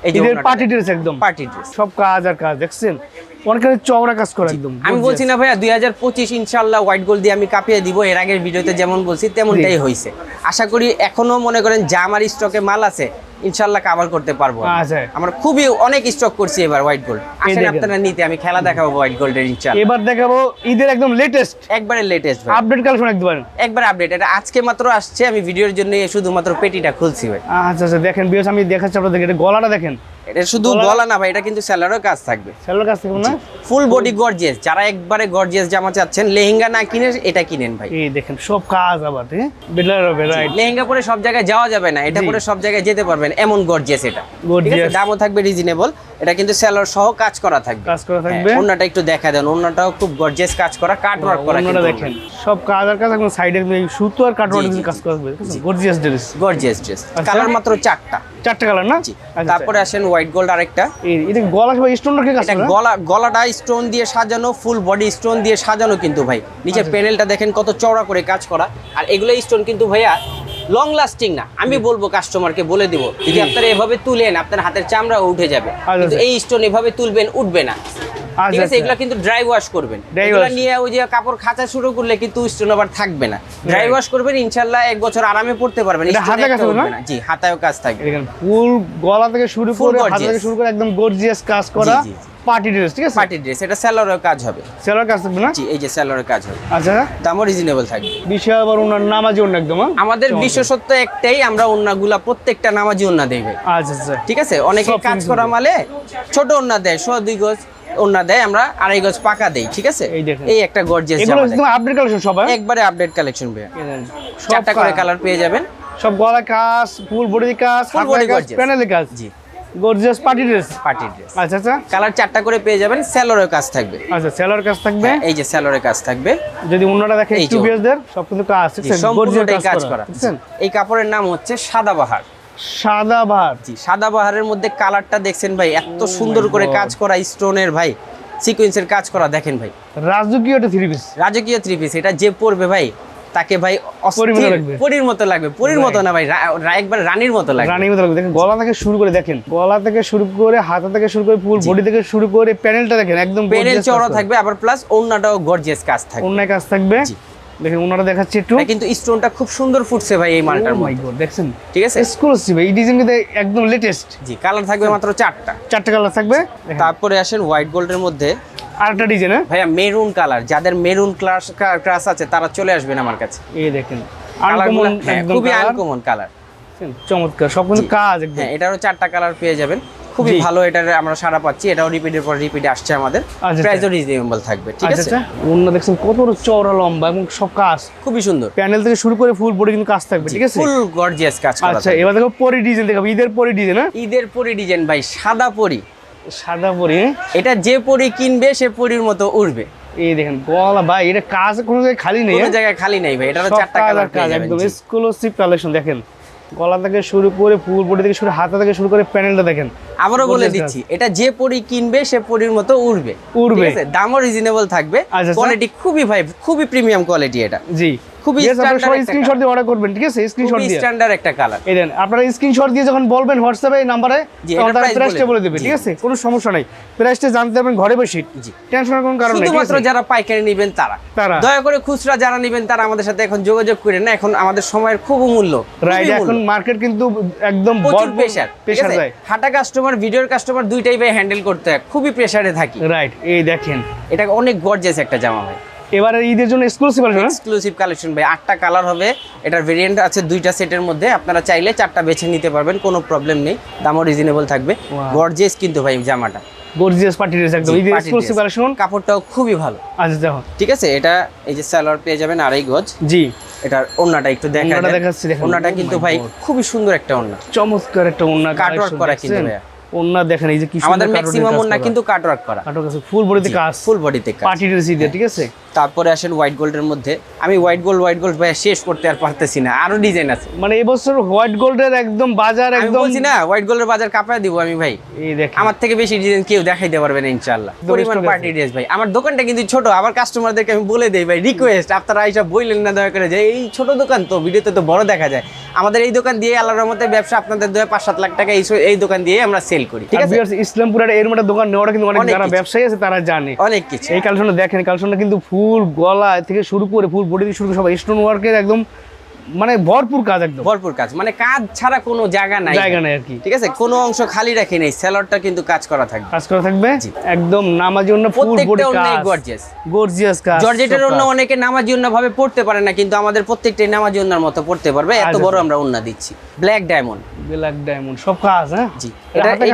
B: এই
A: ঈদের পার্টি ড্রেস একদম।
B: পার্টি ড্রেস
A: সব কাজ আর কাজ দেখছেন? অনেকের চওড়া কাজ করে একদম
B: আমি বলছি না ভাইয়া দুই হাজার পঁচিশ ইনশাল্লাহ হোয়াইট গোল্ড দিয়ে আমি কাঁপিয়ে দিব এর আগের ভিডিওতে যেমন বলছি তেমনটাই হয়েছে আশা করি এখনও মনে করেন যা আমার স্টকে মাল আছে ইনশাল্লাহ কাভার করতে পারব।
A: আচ্ছা।
B: আমরা খুবই অনেক স্টক করছি এবার হোয়াইট গোল্ড আসেন আপনারা নিতে আমি খেলা দেখাবো হোয়াইট গোল্ডের ইনশাল্লাহ
A: এবার দেখাবো ঈদের একদম লেটেস্ট
B: একবারে লেটেস্ট ভাই।
A: আপডেট কালেকশন একবার
B: একবার আপডেট এটা আজকে মাত্র আসছে আমি ভিডিওর জন্য শুধুমাত্র পেটিটা খুলছি ভাই।
A: আচ্ছা আচ্ছা দেখেন বিয়স আমি দেখাচ্ছি আপনাদের এটা গলাটা দেখেন।
B: এটা শুধু
A: গলা-
B: গলা না ভাই এটা কিন্তু স্যালারও কাজ থাকবে।
A: সেলোর কাছ থেকে না?
B: ফুল বডি গর্জিয়াস যারা একবারে গর্জিয়াস জামা চাচ্ছেন লেহেঙ্গা না কিনে এটা কিনেন ভাই।
A: এই দেখেন সব কাজ আবার বেলার হবে রাইট
B: লেহেঙ্গা পরে সব জায়গায় যাওয়া যাবে না এটা। পরে সব জায়গায় যেতে পারবেন এমন গর্জিয়াস এটা। আছে দামও থাকবে রিজনেবল এটা কিন্তু স্যালার সহ কাজ করা থাকবে।
A: কাজ করা থাকবে।
B: হ্যাঁ, ওড়নাটা একটু দেখা দেন ওড়নাটাও খুব গর্জিয়াস কাজ করা কাট ওয়ার্ক করা
A: অন্যটা দেখেন সব কাজ আর কাজ একদম সাইডে সুতো আর কাটওয়ার্ড
B: জি, জি,
A: কাজ করা থাকবে gorgeous dress
B: gorgeous dress. Colour মাত্র চারটা।
A: চারটে কালার না? আচ্ছা,
B: তারপরে আসেন হোয়াইট গোল্ড আরেকটা।
A: এটা গলা ভাই স্টোন রাখে কাজ
B: গলা গলাটা স্টোন দিয়ে সাজানো ফুল বডি স্টোন দিয়ে সাজানো কিন্তু ভাই। নিচের
A: আচ্ছা।
B: প্যানেলটা দেখেন কত চওড়া করে কাজ করা। আর এগুলো স্টোন কিন্তু ভাইয়া লং লাস্টিং না। আমি বলব কাস্টমারকে বলে দিব যদি আপনারা এভাবে তুলেন আপনার হাতের চামড়া উঠে যাবে। কিন্তু এই স্টোন এভাবে তুলবেন উঠবে না। ঠিক আছে?
A: আচ্ছা।
B: এগুলো কিন্তু ড্রাই ওয়াশ করবেন। এগুলো নিয়ে ওই যে কাপড় খাঁচা শুরু করলে কিন্তু স্টোন আবার থাকবে না। ড্রাই ওয়াশ করবেন ইনশাল্লাহ এক বছর আরামে পড়তে পারবেন।
A: হাতে কাজ
B: একটা
A: না?
B: জি হাতায়ও কাজ থাকবে।
A: ফুল গলা থেকে শুরু
B: Full
A: করে হাত থেকে শুরু করে একদম গর্জিয়াস কাজ করা। পার্টি ড্রেস ঠিক আছে?
B: পার্টি ড্রেস এটা স্যালোরের কাজ হবে।
A: সেলোর কাজ থাকবে না?
B: জি এই যে স্যালোরের কাজ হবে।
A: আচ্ছা।
B: দামও রিজনেবল থাকবে।
A: বিশাল আবার ওনার নামাজি অন্য একদম হ্যাঁ?
B: আমাদের বিশেষত্ব একটাই আমরা ওন্নাগুলা প্রত্যেকটা নামাজি ওন্না ভাই।
A: আচ্ছা আচ্ছা।
B: ঠিক আছে? অনেকে কাজ করা মালে ছোট ওন্না দেয় শো দুই গজ ওন্না দেয় আমরা আড়াই গজ পাকা দেই ঠিক আছে?
A: এই
B: এই একটা গর্জিয়াস
A: এগুলো একদম আপডেট কালেকশন সবাই
B: একবারে আপডেট কালেকশন ভাই চারটা করে কালার পেয়ে যাবেন।
A: সব গলা কাজ ফুল বডি কাজ হাতের কাজ। প্যানেলের কাজ।
B: জি।
A: Gorgeous party dress
B: party dress
A: আচ্ছা আচ্ছা।
B: কালার চারটা করে পেয়ে যাবেন স্যালোরের কাজ থাকবে।
A: আচ্ছা সেলোর কাজ থাকবে?
B: হ্যাঁ, এই যে স্যালোরের কাজ থাকবে।
A: যদি অন্যটা দেখেন
B: যে।
A: সব কিন্তু কাজ গর্জিয়াস
B: কাজ করা এই কাপড়ের নাম হচ্ছে সাদাবাহার
A: সাদা ভাত
B: জি সাদাবাহারের মধ্যে কালারটা দেখছেন ভাই এত
A: Oh
B: সুন্দর করে কাজ করা স্টোনের ভাই সিকোয়েন্সের কাজ করা দেখেন ভাই।
A: রাজকীয় থ্রি পিস
B: রাজকীয় থ্রি পিস এটা যে পরবে ভাই তাকে ভাই
A: পরীর মতো লাগবে।
B: পরীর মতো. না ভাই একবার রানীর মতো লাগবে।
A: রানী মতো লাগবে। দেখেন গলা থেকে শুরু করে দেখেন গলা থেকে শুরু করে হাতা থেকে শুরু করে ফুল বডি থেকে শুরু করে প্যানেলটা দেখেন একদম gorgeous
B: চড়া থাকবে আবার প্লাস অন্যটাও গর্জিয়াস কাজ থাকবে।
A: অন্যায় কাজ থাকবে। দেখেন ওনারা দেখাচ্ছে একটু।
B: কিন্তু স্টোনটা খুব সুন্দর ফুটছে ভাই এই মালটার
A: Oh my
B: মধ্যে।
A: God, দেখছেন?
B: ঠিক আছে?
A: এক্সক্লুসিভ এই ডিজাইন কিন্তু একদম লেটেস্ট
B: জি কালার থাকবে মাত্র চারটা।
A: চারটে কালার থাকবে।
B: তারপরে আসেন হোয়াইট গোল্ডের মধ্যে।
A: আরেকটা ডিজাইন হ্যাঁ?
B: ভাইয়া মেরুন কালার যাদের মেরুন ক্লাস ক্রাস আছে তারা চলে আসবেন আমার কাছে।
A: এই দেখেন আনকমন
B: হ্যাঁ, খুবই আনকমন কালার
A: চমৎকার সব কিন্তু কাজ একদম।
B: হ্যাঁ এটারও চারটা কালার পেয়ে যাবেন। খুবই ভালো এটার আমরা সারা পাচ্ছি। এটাও রিপিটের পর রিপিটে আসছে আমাদের।
A: আচ্ছা।
B: প্রাইসও রিজনেবল থাকবে ঠিক
A: আচ্ছা
B: আছে?
A: আচ্ছা। অন্য দেখছেন কত বড় চওড়া লম্বা এবং সব কাজ।
B: খুবই সুন্দর।
A: প্যানেল থেকে শুরু করে ফুল বডি কিন্তু কাজ থাকবে ঠিক আছে?
B: ফুল গর্জিয়াস কাজ করা
A: আচ্ছা এবার দেখো পরি ডিজাইন দেখাবো। ঈদের পরি ডিজাইন হ্যাঁ?
B: ঈদের পরি ডিজাইন ভাই সাদা পরি।
A: সাদা পরি হ্যাঁ?
B: এটা যে পরি কিনবে সে পরির মতো উঠবে
A: এই দেখেন গলা ভাই এটা কাজ কোনো জায়গায় খালি নেই
B: কোনো
A: হ্যাঁ?
B: জায়গায় খালি নাই ভাই
A: সব
B: চারটা কালার
A: কাজ একদম এক্সক্লুসিভ কালেকশন দেখেন। গলা থেকে শুরু করে ফুল বডি থেকে শুরু হাতা থেকে শুরু করে প্যানেলটা দেখেন।
B: আবারও বলে দিচ্ছি এটা যে পরি কিনবে সে পরির মতো উঠবে
A: উড়বে।
B: দামও রিজনেবল থাকবে।
A: আচ্ছা, আচ্ছা।
B: কোয়ালিটি খুবই ভাই খুবই প্রিমিয়াম কোয়ালিটি এটা।
A: জি।
B: খুবই
A: স্ক্রিনশট দিয়ে অর্ডার করবেন ঠিক আছে? স্ক্রিনশট দিয়ে।
B: স্ট্যান্ডার্ড একটা কালার
A: এই দেন আপনারা স্ক্রিনশট দিয়ে যখন বলবেন হোয়াটসঅ্যাপে এই নাম্বারে তখন
B: এটার
A: তারা
B: price
A: প্রাইসটা
B: বলে
A: বলে
B: দেবে।
A: দেবে ঠিক আছে? কোনো সমস্যা নাই। প্রাইসটা জানতে পারবেন ঘরে বসে। টেনশনের কোনো কারণ নেই
B: শুধুমাত্র যারা পাইকারি নেবেন তারা।
A: তারা।
B: দয়া করে খুচরা যারা নেবেন তারা আমাদের সাথে এখন যোগাযোগ করেন না এখন আমাদের সময়ের খুব মূল্য
A: রাইট এখন মার্কেট কিন্তু একদম
B: প্রচুর প্রেশার
A: যায়
B: হাঁটা কাস্টমার ভিডিওর কাস্টমার দুইটাই ভাই হ্যান্ডেল করতে হয় খুবই প্রেসারে থাকি।
A: রাইট এই দেখেন।
B: এটা অনেক গর্জিয়াস একটা জামা ভাই।
A: এবারে ঈদের জন্য এক্সক্লুসিভ আসবে না
B: এক্সক্লুসিভ কালেকশন ভাই। আটটা কালার হবে। এটার ভেরিয়েন্ট আছে দুইটা সেটের মধ্যে। আপনারা চাইলে চারটা বেছে নিতে পারবেন কোনো প্রবলেম নেই। দামও রিজনেবল থাকবে। গর্জিয়াস কিন্তু ভাই জামাটা।
A: গর্জিয়াস পার্টি ড্রেস একদম। ঈদের এক্সক্লুসিভ কালেকশন
B: কাপড়টাও খুবই ভালো।
A: আচ্ছা দেখো।
B: ঠিক আছে? এটা এই যে সালোয়ার পেয়ে যাবেন আড়াই গজ।
A: জি।
B: এটার ওন্নাটা একটু দেখা
A: ওড়নাটা
B: যায়।
A: দেখাচ্ছি, দেখেন।
B: ওড়নাটা
A: Oh
B: কিন্তু ভাই খুবই সুন্দর একটা ওন্না।
A: চমৎকার একটা ওন্না
B: Cut work করা কিন্তু ভাইয়া।
A: ওন্না দেখেন এই যে কি
B: আমাদের ম্যাক্সিমাম ওন্না কিন্তু কাট ওয়ার্ক করা।
A: কাটক আছে ফুল বডিতে কাজ।
B: ফুল বডিতে কাজ।
A: পার্টি ড্রেস ঈদের ঠিক আছে?
B: তারপরে আসেন হোয়াইট গোল্ডের মধ্যে। আমি হোয়াইট গোল্ড হোয়াইট গোল্ড ভাই শেষ করতে আর পারতেছি না। আরও ডিজাইন আছে।
A: মানে এবছর হোয়াইট গোল্ডের একদম বাজার একদম
B: বলছি না হোয়াইট গোল্ডের বাজার কাপায় দিব আমি ভাই।
A: এই দেখেন।
B: আমার থেকে বেশি ডিজাইন কেউ দেখাইতে পারবে না ইনশাআল্লাহ। পরিমাণ পার্টি ড্রেস ভাই। আমার দোকানটা কিন্তু ছোট আমার কাস্টমারদেরকে আমি বলে দেই ভাই রিকোয়েস্ট আপনারা এইসব বললেন না দয়া করে যে এই ছোট দোকান তো ভিডিওতে তো বড় দেখা যায়। আমাদের এই দোকান দিয়ে আল্লাহর রহমতে ব্যবসা আপনাদের দয়া পাঁচ সাত লাখ টাকা এই এই দোকান দিয়ে আমরা সেল করি ঠিক আছে?
A: ইসলামপুরের এর মধ্যে দোকান নেওয়াটা কিন্তু অনেক
B: অনেক
A: যারা ব্যবসায়ী আছে তারা জানে।
B: অনেক কিছু।
A: এই কালেকশনটা দেখেন কালেকশনটা কিন্তু ফুল গলা থেকে শুরু করে ফুল বডি থেকে শুরু করে সব স্টোন ওয়ার্কের একদম মানে ভরপুর কাজ একদম।
B: ভরপুর কাজ। মানে কাজ ছাড়া কোনো জায়গা নাই।
A: জায়গা নেই আর কি।
B: ঠিক আছে? কোনো অংশ খালি রাখি নেই। স্যালাডটা কিন্তু কাজ করা থাকবে।
A: কাজ করা থাকবে? একদম নামার জন্য ফুল বডি কাজ।
B: গর্জিয়াস
A: গর্জিয়াস কাজ
B: জর্জেটের অন্য অনেকে নামাজি অন্য ভাবে পড়তে পারে না কিন্তু আমাদের প্রত্যেকটাই নামাজি অন্যার মতো পড়তে পারবে। এত
A: আচ্ছা,
B: বড়
A: আচ্ছা।
B: আমরা অন্য দিচ্ছি। ব্ল্যাক ডায়মন্ড
A: ব্ল্যাক ডায়মন্ড সব কাজ হ্যাঁ?
B: জি।
A: এটা
B: এই?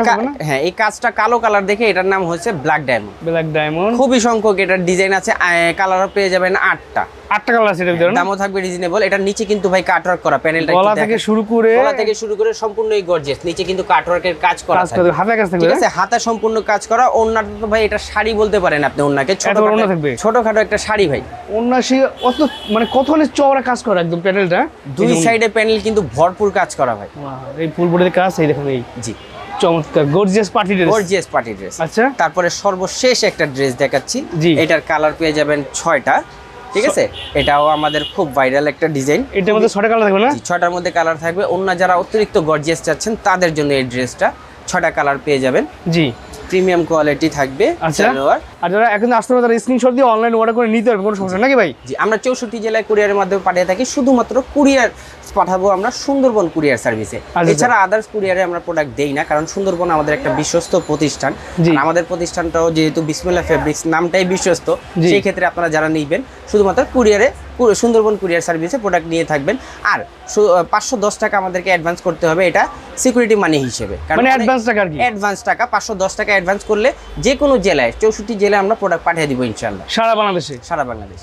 B: হ্যাঁ এই কাজটা কালো কালার দেখে এটার নাম হচ্ছে ব্ল্যাক ডায়মন্ড
A: ব্ল্যাক ডায়মন্ড
B: খুবই সংখ্যক এটার ডিজাইন আছে। কালারও পেয়ে যাবেন আটটা।
A: আটটা কালার আছে
B: দামও থাকবে রিজনেবল এটার নিচে কিন্তু ভাই কাটওয়ার্ক করা প্যানেলটা
A: গলা থেকে শুরু করে
B: গলা থেকে শুরু করে সম্পূর্ণ এই গর্জিয়াস নিচে কিন্তু কাটওয়ার্কের কাজ করা
A: করে হাতে কাজ থাকবে
B: ঠিক আছে হাতে সম্পূর্ণ কাজ করা ওন্নাটা তো ভাই এটা শাড়ি বলতে পারেন আপনি ওন্নাকে ছোট
A: ওড়না থাকবে?
B: ছোটখাটো একটা শাড়ি ভাই।
A: উন্নাসী অত মানে কত হলে চওড়া কাজ করে একদম প্যানেলটা
B: দুই সাইডে প্যানেল কিন্তু ভরপুর কাজ করা ভাই।
A: এই ফুল বডির কাজ এই দেখুন এই।
B: জি।
A: চমৎকার gorgeous party dress
B: gorgeous party dress
A: আচ্ছা।
B: তারপরে সর্বশেষ একটা ড্রেস দেখাচ্ছি।
A: জি।
B: এটার কালার পেয়ে যাবেন ছয়টা। ঠিক আছে? এটাও আমাদের খুব ভাইরাল একটা ডিজাইন
A: এটার মধ্যে ছটা কালার থাকবে না?
B: ছটার মধ্যে কালার থাকবে। অন্য যারা অতিরিক্ত গর্জিয়াস চাচ্ছেন তাদের জন্য এই ড্রেসটা ছটা কালার পেয়ে যাবেন।
A: জি।
B: প্রিমিয়াম কোয়ালিটি থাকবে
A: আচ্ছা।
B: সালোয়ার।
A: আর যারা এখন আসতে পারে তারা স্ক্রিনশট দিয়ে অনলাইন অর্ডার করে নিতে পারবে কোনো সমস্যা নাকি ভাই?
B: জি আমরা চৌষট্টি জেলায় কুরিয়ারের মাধ্যমে পাঠিয়ে থাকি শুধুমাত্র কুরিয়ার পাঠাবো আমরা সুন্দরবন কুরিয়ার সার্ভিসে
A: আচ্ছা।
B: এছাড়া আদার্স কুরিয়ারে আমরা প্রোডাক্ট দেই না কারণ সুন্দরবন আমাদের একটা বিশ্বস্ত প্রতিষ্ঠান। আমাদের প্রতিষ্ঠানটাও যেহেতু বিসমিল্লা ফেব্রিক্স নামটাই বিশ্বস্ত। সেই ক্ষেত্রে আপনারা যারা নিবেন শুধুমাত্র কুরিয়ারে সুন্দরবন কুরিয়ার সার্ভিসে প্রোডাক্ট নিয়ে থাকবেন। আর পাঁচশো দশ টাকা আমাদেরকে অ্যাডভান্স করতে হবে এটা সিকিউরিটি মানি হিসেবে।
A: কারণ অ্যাডভান্স টাকা
B: অ্যাডভান্স টাকা পাঁচশো দশ টাকা অ্যাডভান্স করলে যে কোনো জেলায় চৌষট্টি জেলায় আমরা প্রোডাক্ট পাঠিয়ে দিব ইনশাল্লাহ
A: সারা বাংলাদেশে?
B: সারা বাংলাদেশ।